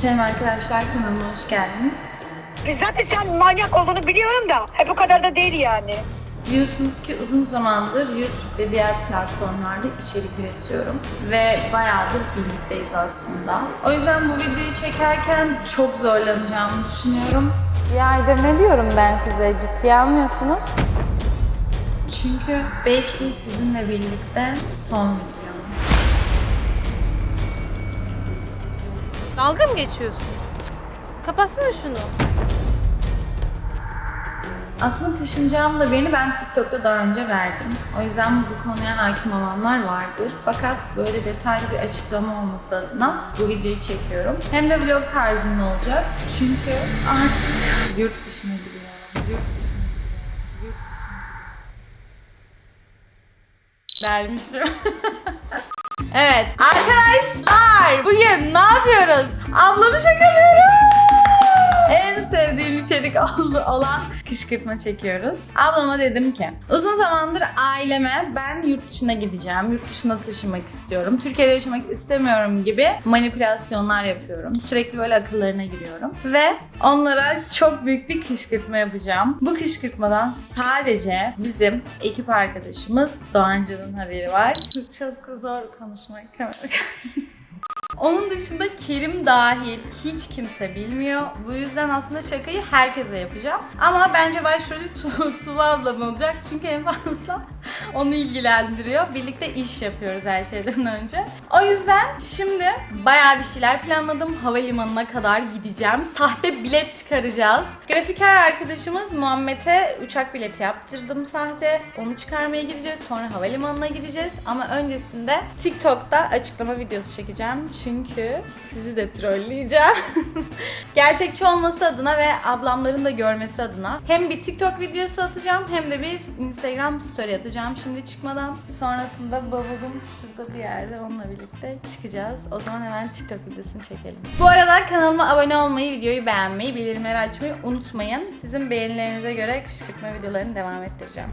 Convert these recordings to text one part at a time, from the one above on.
Selam arkadaşlar kanalıma hoş geldiniz. E Zaten sen manyak olduğunu biliyorum da. E bu kadar da değil yani. Biliyorsunuz ki uzun zamandır YouTube ve diğer platformlarda içerik üretiyorum ve bayağıdır birlikteyiz aslında. O yüzden bu videoyu çekerken çok zorlanacağımı düşünüyorum. Bir aydır ne diyorum ben size? Ciddiye almıyorsunuz. Çünkü belki sizinle birlikte son videom. Dalga mı geçiyorsun? Kapatsana şunu. Aslında taşınacağım da beni ben TikTok'ta daha önce verdim. O yüzden bu konuya hakim olanlar vardır. Fakat böyle detaylı bir açıklama olması adına bu videoyu çekiyorum. Hem de vlog tarzında olacak. Çünkü artık yurt dışına gidiyorum. Yurt dışına gidiyorum. Yurt dışına Vermişim. evet arkadaşlar bugün ne yapıyoruz? Ablamı şakalıyoruz. En sevdiğim içerik ol- olan kışkırtma çekiyoruz. Ablama dedim ki uzun zamandır aileme ben yurt dışına gideceğim, yurt dışına taşımak istiyorum, Türkiye'de yaşamak istemiyorum gibi manipülasyonlar yapıyorum. Sürekli böyle akıllarına giriyorum. Ve onlara çok büyük bir kışkırtma yapacağım. Bu kışkırtmadan sadece bizim ekip arkadaşımız Doğancı'nın haberi var. Çok zor konuşmak kamera karşısında. Onun dışında Kerim dahil hiç kimse bilmiyor. Bu yüzden aslında şakayı herkese yapacağım. Ama bence başrolü Tu- Tuğba ablam olacak. Çünkü en fazla onu ilgilendiriyor. Birlikte iş yapıyoruz her şeyden önce. O yüzden şimdi bayağı bir şeyler planladım. Havalimanına kadar gideceğim. Sahte bilet çıkaracağız. Grafiker arkadaşımız Muhammed'e uçak bileti yaptırdım sahte. Onu çıkarmaya gideceğiz. Sonra havalimanına gideceğiz. Ama öncesinde TikTok'ta açıklama videosu çekeceğim. Çünkü sizi de trolleyeceğim. Gerçekçi olması adına ve ablamların da görmesi adına hem bir TikTok videosu atacağım hem de bir Instagram story atacağım. Şimdi çıkmadan sonrasında bavulum şurada bir yerde onunla birlikte çıkacağız. O zaman hemen TikTok videosunu çekelim. Bu arada kanalıma abone olmayı, videoyu beğenmeyi, bildirimleri açmayı unutmayın. Sizin beğenilerinize göre kışkırtma videolarını devam ettireceğim.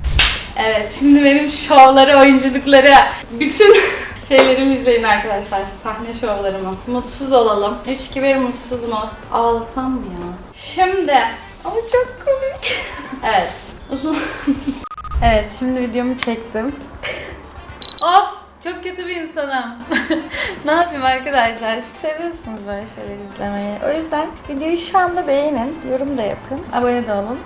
Evet, şimdi benim şovları, oyunculukları, bütün şeylerimi izleyin arkadaşlar. Sahne şovlarımı. Mutsuz olalım. 3 2 1 mutsuz mu? Ağlasam mı ya? Şimdi ama çok komik. evet. Uzun. evet, şimdi videomu çektim. of! Çok kötü bir insanım. ne yapayım arkadaşlar? Siz seviyorsunuz böyle şeyler izlemeyi. O yüzden videoyu şu anda beğenin, yorum da yapın, abone de olun.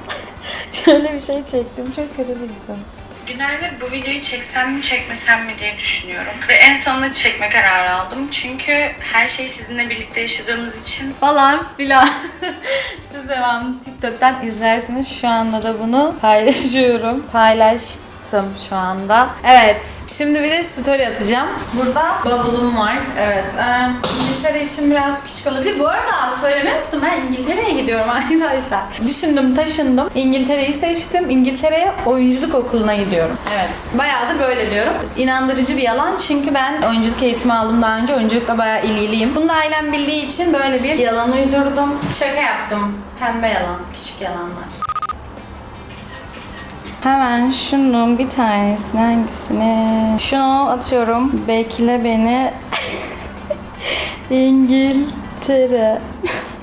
Şöyle bir şey çektim. Çok kötü bir insanım. Günlerdir bu videoyu çeksem mi çekmesem mi diye düşünüyorum. Ve en sonunda çekme kararı aldım. Çünkü her şey sizinle birlikte yaşadığımız için falan filan. Siz devamlı TikTok'tan izlersiniz. Şu anda da bunu paylaşıyorum. Paylaştım şu anda. Evet. Şimdi bir de story atacağım. Burada bavulum var. Evet. Ee, İngiltere için biraz küçük olabilir. Bu arada söylemeyi unuttum. Ben İngiltere'ye gidiyorum arkadaşlar. Düşündüm, taşındım. İngiltere'yi seçtim. İngiltere'ye oyunculuk okuluna gidiyorum. Evet. Bayağı da böyle diyorum. İnandırıcı bir yalan. Çünkü ben oyunculuk eğitimi aldım daha önce. Oyunculukla bayağı ilgiliyim. Bunu da ailem bildiği için böyle bir yalan uydurdum. Şaka yaptım. Pembe yalan. Küçük yalanlar. Hemen şunun bir tanesini hangisini? Şunu atıyorum. Bekle beni. İngiltere.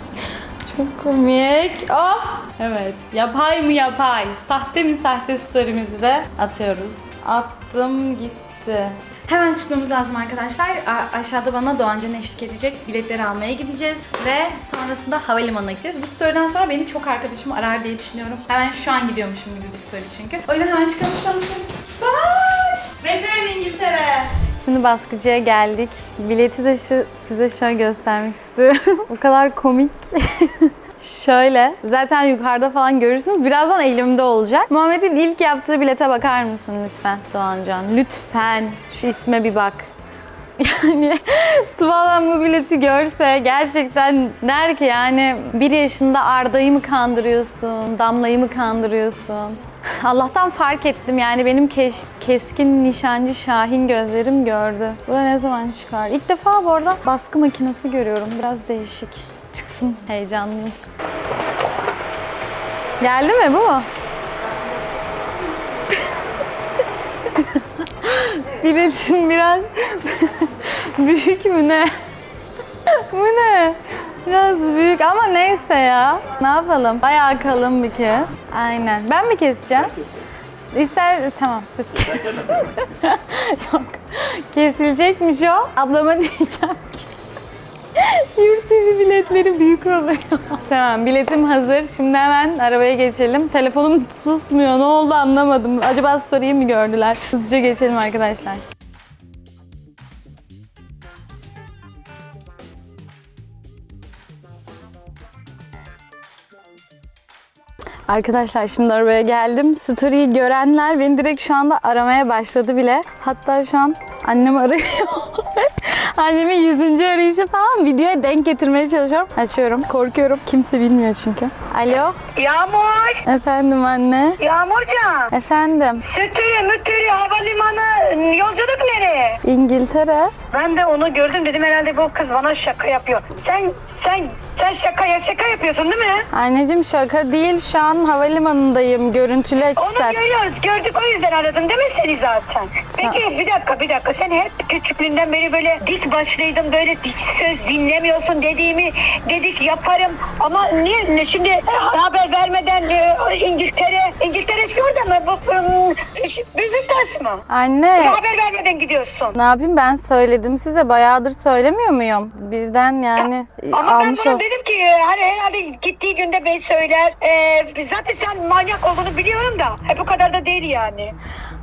Çok komik. Of. Evet. Yapay mı yapay? Sahte mi sahte story'mizi de atıyoruz. Attım gitti. Hemen çıkmamız lazım arkadaşlar. A- aşağıda bana Doğancan eşlik edecek. Biletleri almaya gideceğiz. Ve sonrasında havalimanına gideceğiz. Bu story'den sonra beni çok arkadaşım arar diye düşünüyorum. Hemen şu an gidiyormuşum gibi bir story çünkü. O yüzden hemen çıkalım çıkalım. Bye! Bekle beni İngiltere. Şimdi baskıcıya geldik. Bileti de şu, size şöyle göstermek istiyorum. o kadar komik. Şöyle. Zaten yukarıda falan görürsünüz. Birazdan elimde olacak. Muhammed'in ilk yaptığı bilete bakar mısın lütfen Doğancan? Lütfen. Şu isme bir bak. Yani Tuvalan bu bileti görse gerçekten der ki yani bir yaşında Arda'yı mı kandırıyorsun, Damla'yı mı kandırıyorsun? Allah'tan fark ettim yani benim keş- keskin nişancı Şahin gözlerim gördü. Bu da ne zaman çıkar? İlk defa bu arada baskı makinesi görüyorum. Biraz değişik. Çıksın heyecanlıyım. Geldi mi bu mu? Biletin biraz büyük mü ne? Bu ne? Biraz biraz büyük ama neyse ya. Ne yapalım? Bayağı kalın bir kez. Aynen. Ben mi keseceğim? İster tamam siz Yok. Kesilecekmiş o. Ablama diyeceğim ki. Yurt dışı biletleri büyük oluyor. tamam biletim hazır. Şimdi hemen arabaya geçelim. Telefonum susmuyor. Ne oldu anlamadım. Acaba story'yi mi gördüler? Hızlıca geçelim arkadaşlar. Arkadaşlar şimdi arabaya geldim. Story'yi görenler beni direkt şu anda aramaya başladı bile. Hatta şu an annem arıyor. Annemin yüzüncü arayışı falan videoya denk getirmeye çalışıyorum. Açıyorum. Korkuyorum. Kimse bilmiyor çünkü. Alo. Yağmur. Efendim anne. Yağmurcan. Efendim. Sütüye mütüye havalimanı yolculuk nereye? İngiltere. Ben de onu gördüm dedim herhalde bu kız bana şaka yapıyor. Sen sen sen şaka ya şaka yapıyorsun değil mi? Anneciğim şaka değil. Şu an havalimanındayım. Görüntülü aç Onu istersen. görüyoruz. Gördük o yüzden aradım değil mi seni zaten? Peki bir dakika bir dakika. Sen hep küçüklüğünden beri böyle dik başlıydın. Böyle hiç söz dinlemiyorsun dediğimi dedik yaparım. Ama niye ne şimdi e, haber vermeden e, İngiltere İngiltere şurada mı? Bu, bu Beşiktaş mı? Anne. Haber vermeden gidiyorsun. Ne yapayım ben söyledim size. Bayağıdır söylemiyor muyum? Ben yani Ama ben almış ol. Dedim ki e, hani herhalde gittiği günde bey söyler. E, zaten sen manyak olduğunu biliyorum da. Hep bu kadar da değil yani.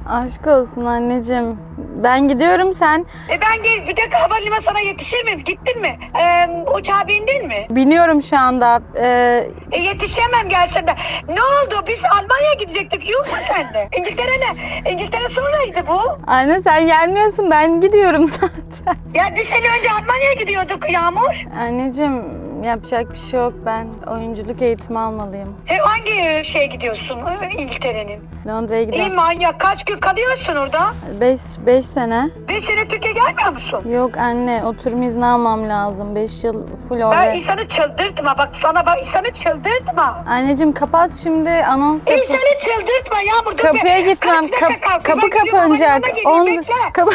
Aşk olsun anneciğim. Ben gidiyorum sen. E ben gel bir dakika havalimanı sana yetişir miyim? Gittin mi? E, uçağa bindin mi? Biniyorum şu anda. Ee, E, yetişemem gelsen de. Ne oldu? Biz Almanya'ya gidecektik. Yok mu sende? İngiltere ne? İngiltere sonraydı bu. anne sen gelmiyorsun ben gidiyorum zaten. Ya biz sene önce Almanya'ya gidiyorduk Yağmur. Anneciğim yapacak bir şey yok. Ben oyunculuk eğitimi almalıyım. E, hangi şeye gidiyorsun e, İngiltere'nin? Londra'ya İyi gidiyorum. manyak. Kaç gün kalıyorsun orada? 5 5 sene. Beş sene Türkiye gelmiyor musun? Yok anne oturum izni almam lazım. 5 yıl full Ben orada. insanı çıldırtma. Bak sana bak insanı çıldırtma. Anneciğim kapat şimdi anons yap. İnsanı çıldırtma Yağmur. dur Kapıya gitmem. Kaç dakika Kap- kapı Ben gidiyorum, kapanacak. havalimanına geliyorum, On- bekle. kapı...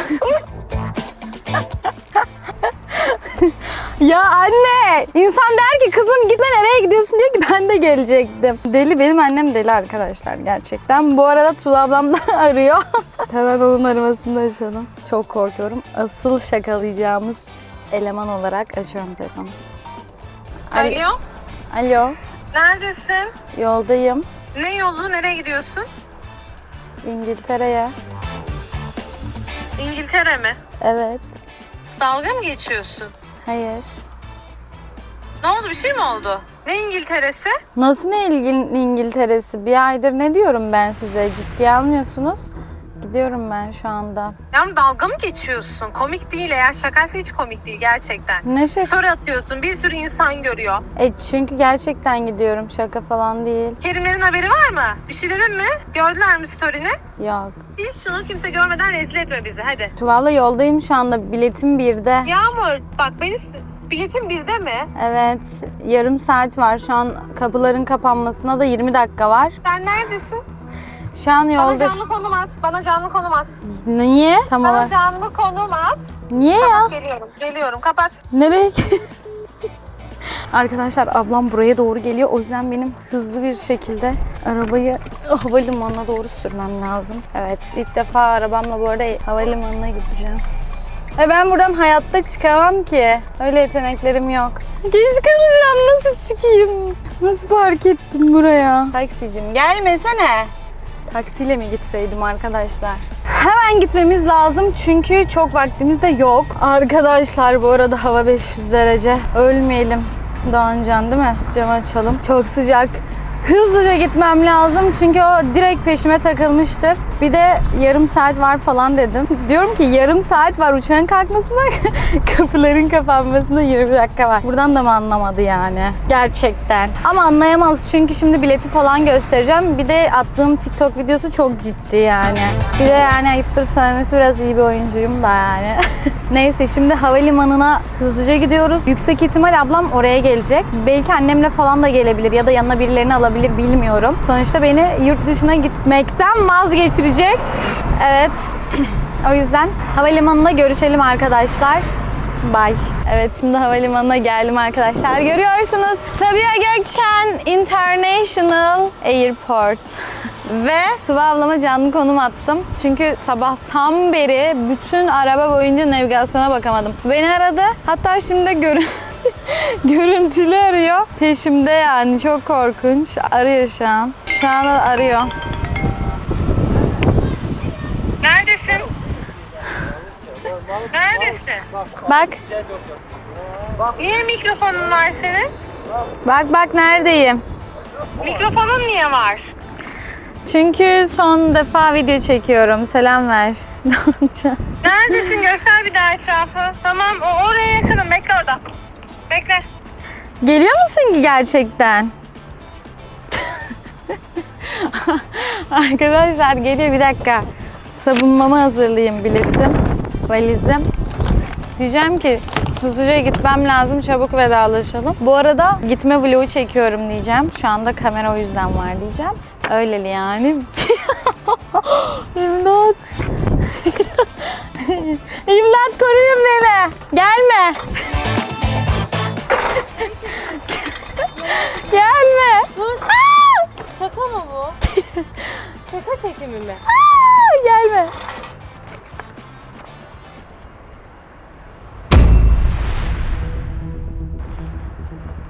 ya anne! insan der ki kızım gitme nereye gidiyorsun diyor ki ben de gelecektim. Deli benim annem deli arkadaşlar gerçekten. Bu arada Tuğla ablam da arıyor. Hemen onun aramasını da açalım. Çok korkuyorum. Asıl şakalayacağımız eleman olarak açıyorum telefonu. Alo, Alo. neredesin? Yoldayım. Ne yolu, nereye gidiyorsun? İngiltere'ye. İngiltere mi? Evet. Dalga mı geçiyorsun? Hayır. Ne oldu, bir şey mi oldu? Ne İngiltere'si? Nasıl ne ilgin İngiltere'si? Bir aydır ne diyorum ben size? Ciddiye almıyorsunuz. Gidiyorum ben şu anda. Yavrum dalga mı geçiyorsun? Komik değil eğer şakaysa hiç komik değil gerçekten. Ne şaka? Story atıyorsun, bir sürü insan görüyor. E çünkü gerçekten gidiyorum. Şaka falan değil. Kerimlerin haberi var mı? Bir şey dedin mi? Gördüler mi story'ni? Yok. Biz şunu kimse görmeden rezil etme bizi hadi. Tuval'la yoldayım şu anda. Biletim birde. Yağmur bak beni biletin birde mi? Evet. Yarım saat var. Şu an kapıların kapanmasına da 20 dakika var. Sen neredesin? Şu an Bana yolda... canlı konum at. Bana canlı konum at. Niye? Tam Bana olarak. canlı konum at. Niye ya? Geliyorum. Geliyorum. Kapat. Nereye? Arkadaşlar ablam buraya doğru geliyor. O yüzden benim hızlı bir şekilde arabayı havalimanına doğru sürmem lazım. Evet ilk defa arabamla bu arada havalimanına gideceğim. E ben buradan hayatta çıkamam ki. Öyle yeteneklerim yok. Geç kalacağım. Nasıl çıkayım? Nasıl park ettim buraya? Taksicim gelmesene. Taksiyle mi gitseydim arkadaşlar? Hemen gitmemiz lazım çünkü çok vaktimiz de yok. Arkadaşlar bu arada hava 500 derece. Ölmeyelim. Doğancan değil mi? Cam açalım. Çok sıcak. Hızlıca gitmem lazım çünkü o direkt peşime takılmıştır. Bir de yarım saat var falan dedim. Diyorum ki yarım saat var uçağın kalkmasına, kapıların kapanmasına 20 dakika var. Buradan da mı anlamadı yani? Gerçekten. Ama anlayamaz çünkü şimdi bileti falan göstereceğim. Bir de attığım TikTok videosu çok ciddi yani. Bir de yani ayıptır söylemesi biraz iyi bir oyuncuyum da yani. Neyse şimdi havalimanına hızlıca gidiyoruz. Yüksek ihtimal ablam oraya gelecek. Belki annemle falan da gelebilir ya da yanına birilerini alabilir bilmiyorum. Sonuçta beni yurt dışına gitmekten vazgeçirecek. Evet. o yüzden havalimanında görüşelim arkadaşlar. Bye. Evet şimdi havalimanına geldim arkadaşlar. Görüyorsunuz Sabiha Gökçen International Airport. Ve Tuva ablama canlı konum attım. Çünkü sabahtan beri bütün araba boyunca navigasyona bakamadım. Beni aradı. Hatta şimdi görün görüntülü arıyor. Peşimde yani çok korkunç. Arıyor şu an. Şu an arıyor. Neredesin? Bak. Niye mikrofonun var senin? Bak bak neredeyim. Mikrofonun niye var? Çünkü son defa video çekiyorum. Selam ver. Neredesin? Göster bir daha etrafı. Tamam, o oraya yakınım. Bekle orada. Bekle. Geliyor musun ki gerçekten? Arkadaşlar geliyor bir dakika. Savunmamı hazırlayayım biletim, valizim. Diyeceğim ki hızlıca gitmem lazım çabuk vedalaşalım. Bu arada gitme vlogu çekiyorum diyeceğim. Şu anda kamera o yüzden var diyeceğim. Öyleli yani. İmdat. İmdat koruyun beni. Gelme. Gelme. Dur. Aa! Şaka mı bu? Şaka çekimi mi? Aa, gelme.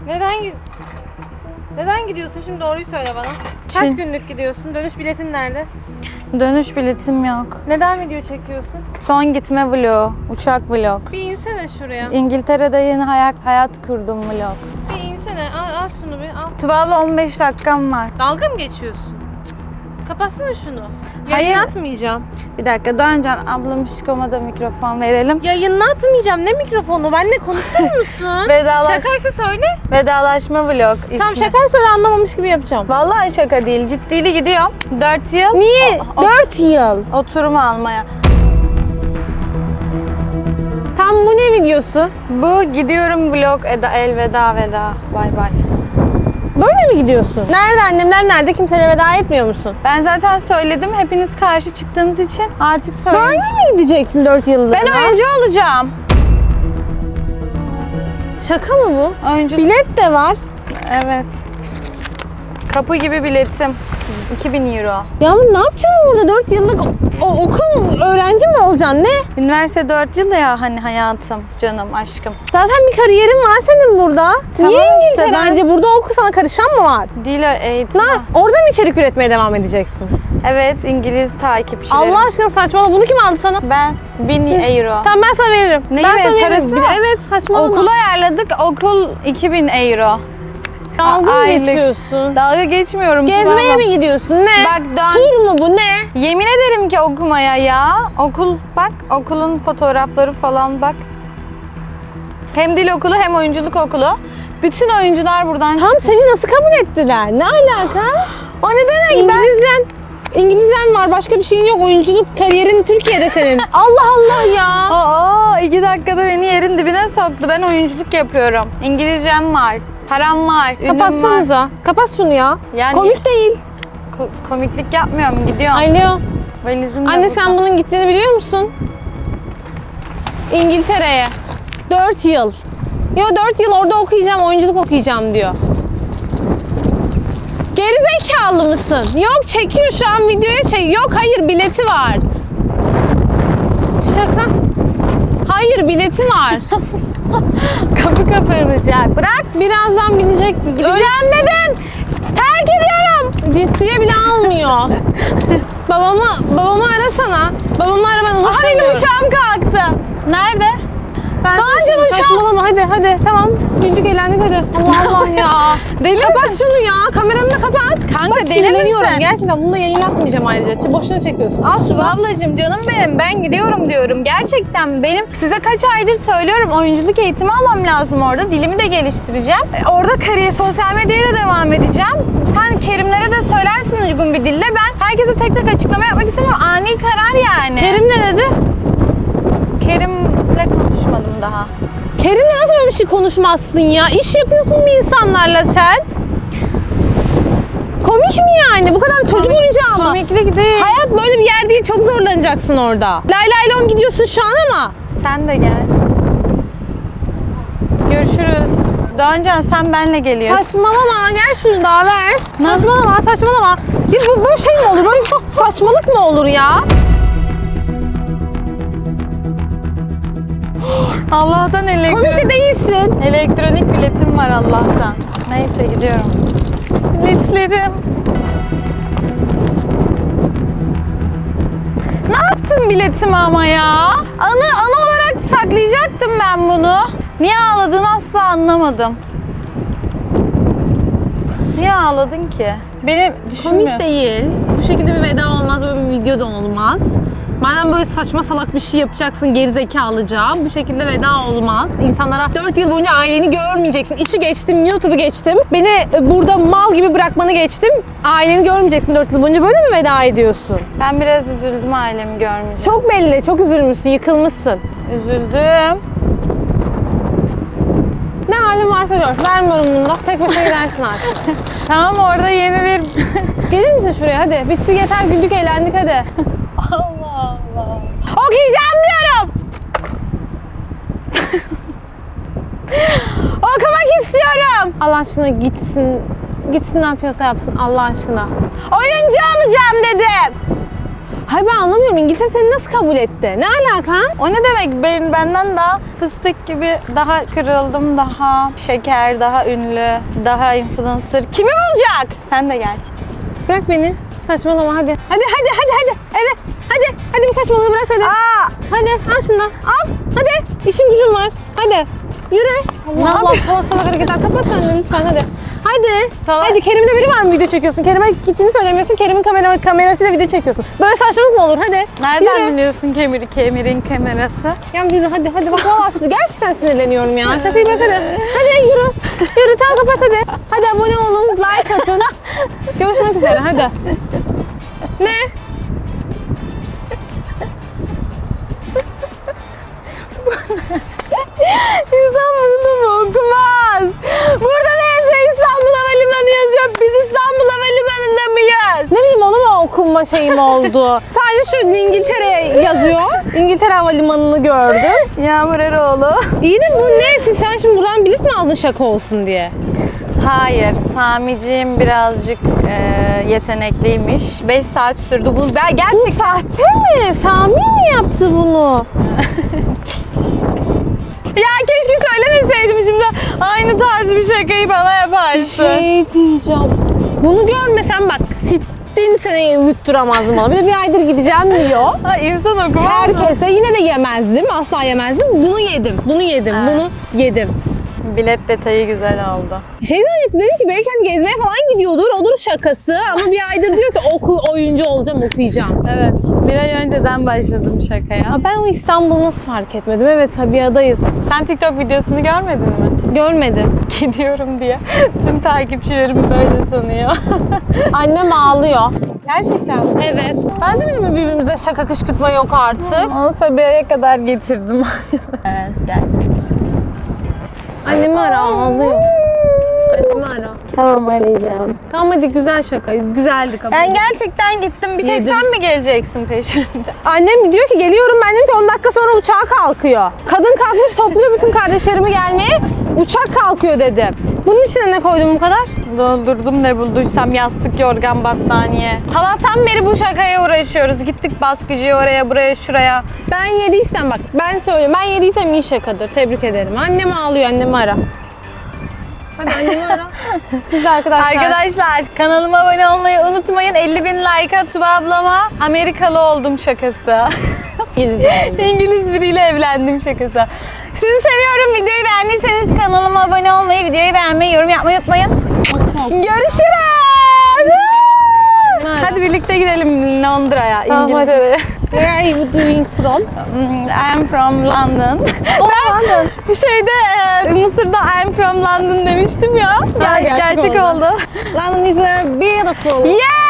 Neden gi- Neden gidiyorsun şimdi doğruyu söyle bana. Kaç Çin. günlük gidiyorsun? Dönüş biletin nerede? Dönüş biletim yok. Neden video çekiyorsun? Son gitme vlogu, uçak vlog. Bir insene şuraya. İngiltere'de yeni hayat, hayat kurdum vlog. Bir insene. Al, al şunu bir al. Tuval'la 15 dakikam var. Dalga mı geçiyorsun? Kapatsana şunu. Hayır. Yayınlatmayacağım. Bir dakika döneceksin. Ablam şişkoma da mikrofon verelim. Yayınlatmayacağım. Ne mikrofonu? Benle konuşur musun? Vedalaş, Şakaysa söyle. vedalaşma vlog ismi. Tamam şakaysa söyle anlamamış gibi yapacağım. Vallahi şaka değil. Ciddili gidiyorum. 4 yıl Niye? O- 4 yıl. oturumu almaya. Tam bu ne videosu? Bu gidiyorum vlog eda, elveda veda. Bay bay. Böyle mi gidiyorsun? Nerede annemler nerede? Kimseyle veda etmiyor musun? Ben zaten söyledim. Hepiniz karşı çıktığınız için artık Böyle söyleyeyim. mi gideceksin 4 yıllığına? Ben oyuncu olacağım. Şaka mı bu? Oyuncu. Bilet de var. Evet. Kapı gibi biletim. 2000 euro. Yağmur ne yapacaksın orada 4 yıllık o, okul öğrenci mi olacaksın ne? Üniversite 4 yıl ya hani hayatım, canım, aşkım. Zaten bir kariyerin var senin burada. Tamam Niye işte İngiltere? ben- Bence burada oku sana karışan mı var? Dil eğitimi. Ne? Orada mı içerik üretmeye devam edeceksin? Evet, İngiliz takipçilerim. Allah aşkına saçmalama. Bunu kim aldı sana? Ben 1000 euro. Tamam ben sana veririm. Neyi ben ver, sana veririm. parası Bir de- mı? evet saçmalama. Okul ayarladık, okul 2000 euro. Dalga mı aylık. geçiyorsun? Dalga geçmiyorum. Gezmeye mi gidiyorsun? Ne? Bak daha- Tur mu bu ne? Yemin ederim ki okumaya ya. Okul bak, okulun fotoğrafları falan bak. Hem dil okulu hem oyunculuk okulu. Bütün oyuncular buradan Tam seni nasıl kabul ettiler? Ne alaka? O ne demek ben? İngilizcen. Var başka bir şeyin yok. Oyunculuk kariyerin Türkiye'de senin. Allah Allah ya. Aa, iki dakikada beni yerin dibine soktu. Ben oyunculuk yapıyorum. İngilizcem var, param var, ünüm var. Kapatsanıza. Kapat şunu ya. Yani- Komik değil. Ko- komiklik yapmıyorum, gidiyorum. Alo. Valizim de Anne burada. sen bunun gittiğini biliyor musun? İngiltere'ye. 4 yıl. Yo 4 yıl orada okuyacağım, oyunculuk okuyacağım diyor. Gerizekalı mısın? Yok çekiyor şu an videoya çek. Yok hayır bileti var. Şaka. Hayır bileti var. Kapı kapanacak. Bırak. Birazdan binecek. Gideceğim dedim. Terk ediyorum. ciddiye bile almıyor. babamı, babamı arasana. Babamı ara ben Aha benim ulaşamıyorum. uçağım kalktı. Nerede? Ben Doğancıl uçağı. Saçmalama hadi hadi tamam. Güldük eğlendik hadi. Allah Allah ya. Deli kapat misin? şunu ya. Kameranı da kapat. Kanka, Bak, deli misin? Gerçekten bunu da yayınlatmayacağım ayrıca. Ç- Boşuna çekiyorsun. Al şunu. Ablacığım canım benim ben gidiyorum diyorum. Gerçekten benim size kaç aydır söylüyorum oyunculuk eğitimi almam lazım orada. Dilimi de geliştireceğim. E, Orada kariyer sosyal medyaya da devam edeceğim. Sen Kerimlere de söylersin uygun bir dille. Ben herkese tek tek açıklama yapmak istemiyorum. Ani karar yani. Kerim ne dedi? Kerim'le konuşmadım daha. Kerim'le nasıl böyle bir şey konuşmazsın ya? İş yapıyorsun mu insanlarla sen? Komik mi yani? Bu kadar çocuk oyuncağı mı? Komiklik değil. Hayat böyle bir yer değil. Çok zorlanacaksın orada. Lay lay lom gidiyorsun şu an ama. Sen de gel. Döneceksin sen benle geliyorsun. Saçmalama gel şunu daha ver. Saçmalama saçmalama. Ya bu böyle şey mi olur? Böyle saçmalık mı olur ya? Allah'tan Komik elektronik, de değilsin. elektronik biletim var Allah'tan. Neyse gidiyorum. Biletlerim. Ne yaptın biletimi ama ya? Anı, anı olarak saklayacaktım ben bunu. Niye ağladığını asla anlamadım. Niye ağladın ki? Beni düşünmüyorsun. Komik değil. Bu şekilde bir veda olmaz, böyle bir video da olmaz. Madem böyle saçma salak bir şey yapacaksın geri zekalıca, bu şekilde veda olmaz. İnsanlara 4 yıl boyunca aileni görmeyeceksin. İşi geçtim, YouTube'u geçtim. Beni e, burada mal gibi bırakmanı geçtim. Aileni görmeyeceksin 4 yıl boyunca. Böyle mi veda ediyorsun? Ben biraz üzüldüm ailemi görmeyeceğim. Çok belli, çok üzülmüşsün, yıkılmışsın. üzüldüm. Ne halin varsa gör. Vermiyorum bunu da. Tek başına gidersin artık. Tamam orada yeni bir... Gelir misin şuraya hadi. Bitti yeter güldük eğlendik hadi. Allah Allah. Okuyacağım diyorum. Okumak istiyorum. Allah aşkına gitsin. Gitsin ne yapıyorsa yapsın Allah aşkına. Oyuncu olacağım dedim. Hayır ben anlamıyorum. İngiltere seni nasıl kabul etti? Ne alaka? O ne demek? Ben, benden daha fıstık gibi daha kırıldım, daha şeker, daha ünlü, daha influencer. Kimi bulacak? Sen de gel. Bırak beni. Saçmalama hadi. Hadi hadi hadi hadi. Eve. Hadi. Hadi bu saçmalığı bırak hadi. Aa! Hadi al şunu. Al. Hadi. İşim gücüm var. Hadi. Yürü. Ne Allah Allah yapıyorsun? salak salak hareketler. Kapat sen de lütfen hadi. Hadi. Salak. Hadi Kerim'le biri var mı video çekiyorsun? Kerim'e gittiğini söylemiyorsun. Kerim'in kamera, kamerasıyla video çekiyorsun. Böyle saçmalık mı olur? Hadi. Nereden Yürü. biliyorsun Kemir, Kemir'in kamerası? Ya yürü hadi hadi bak vallahi sizi gerçekten sinirleniyorum ya. Şakayı bırak hadi. Hadi yürü. Yürü tamam kapat hadi. Hadi abone olun, like atın. Görüşmek üzere hadi. Ne? Onu mu okunma şeyim oldu? Sadece şu İngiltere yazıyor. İngiltere Havalimanı'nı gördüm. Yağmur Eroğlu. İyi de bu ne? Sen şimdi buradan bilet mi aldın şaka olsun diye? Hayır, Samiciğim birazcık e, yetenekliymiş. 5 saat sürdü. Bu ben Bu gerçekten sahte mi? Sami mi yaptı bunu? Ya keşke söylemeseydim şimdi. Aynı tarz bir şakayı bana yaparsın. Şey diyeceğim. Bunu görmesem bak sittin seneyi yutturamazdım bana. Bir de bir aydır gideceğim diyor. Ha, insan okumaz mı? Herkese yine de yemezdim. Asla yemezdim. Bunu yedim. Bunu yedim. Ha. Bunu yedim. Bilet detayı güzel oldu. Şey zannettim ki belki hani gezmeye falan gidiyordur. Odur şakası. Ama bir aydır diyor ki oku, oyuncu olacağım okuyacağım. Evet. Bir ay önceden başladım şakaya. Ya ben o İstanbul'u nasıl fark etmedim? Evet Sabiha'dayız. Sen TikTok videosunu görmedin mi? Görmedim. Gidiyorum diye. Tüm takipçilerim böyle sanıyor. Annem ağlıyor. Gerçekten Evet. Ben de mi birbirimize şaka kışkırtma yok artık? Onu Sabiha'ya kadar getirdim. evet gel. Annemi ara ağlıyor. Ara. Tamam arayacağım. Tamam hadi güzel şaka. Güzeldi kabul. Ben gerçekten gittim. Bir tek Yedim. sen mi geleceksin peşimde? Annem diyor ki geliyorum ben dedim ki 10 dakika sonra uçağa kalkıyor. Kadın kalkmış topluyor bütün kardeşlerimi gelmeye. Uçak kalkıyor dedim. Bunun içine ne koydum bu kadar? Doldurdum ne bulduysam yastık, yorgan, battaniye. Sabahtan beri bu şakaya uğraşıyoruz. Gittik baskıcıya oraya, buraya, şuraya. Ben yediysem bak ben söylüyorum. Ben yediysem iyi şakadır. Tebrik ederim. Annem ağlıyor. Annemi ara. Hadi annemi ara. Siz de arkadaşlar. Arkadaşlar kanalıma abone olmayı unutmayın. 50 bin like'a Tuba ablama Amerikalı oldum şakası. İngilizce oldu. İngiliz biriyle evlendim şakası. Sizi seviyorum. Videoyu beğendiyseniz kanalıma abone olmayı, videoyu beğenmeyi, yorum yapmayı unutmayın. Görüşürüz. Hadi birlikte gidelim Londra'ya, İngiltere'ye. Where are you doing from? Hmm, I'm from London. Oh, London. Şeyde e, Mısır'da I'm from London demiştim ya. Ger- gerçek gerçek oldu. oldu. London is a beautiful. Yeah!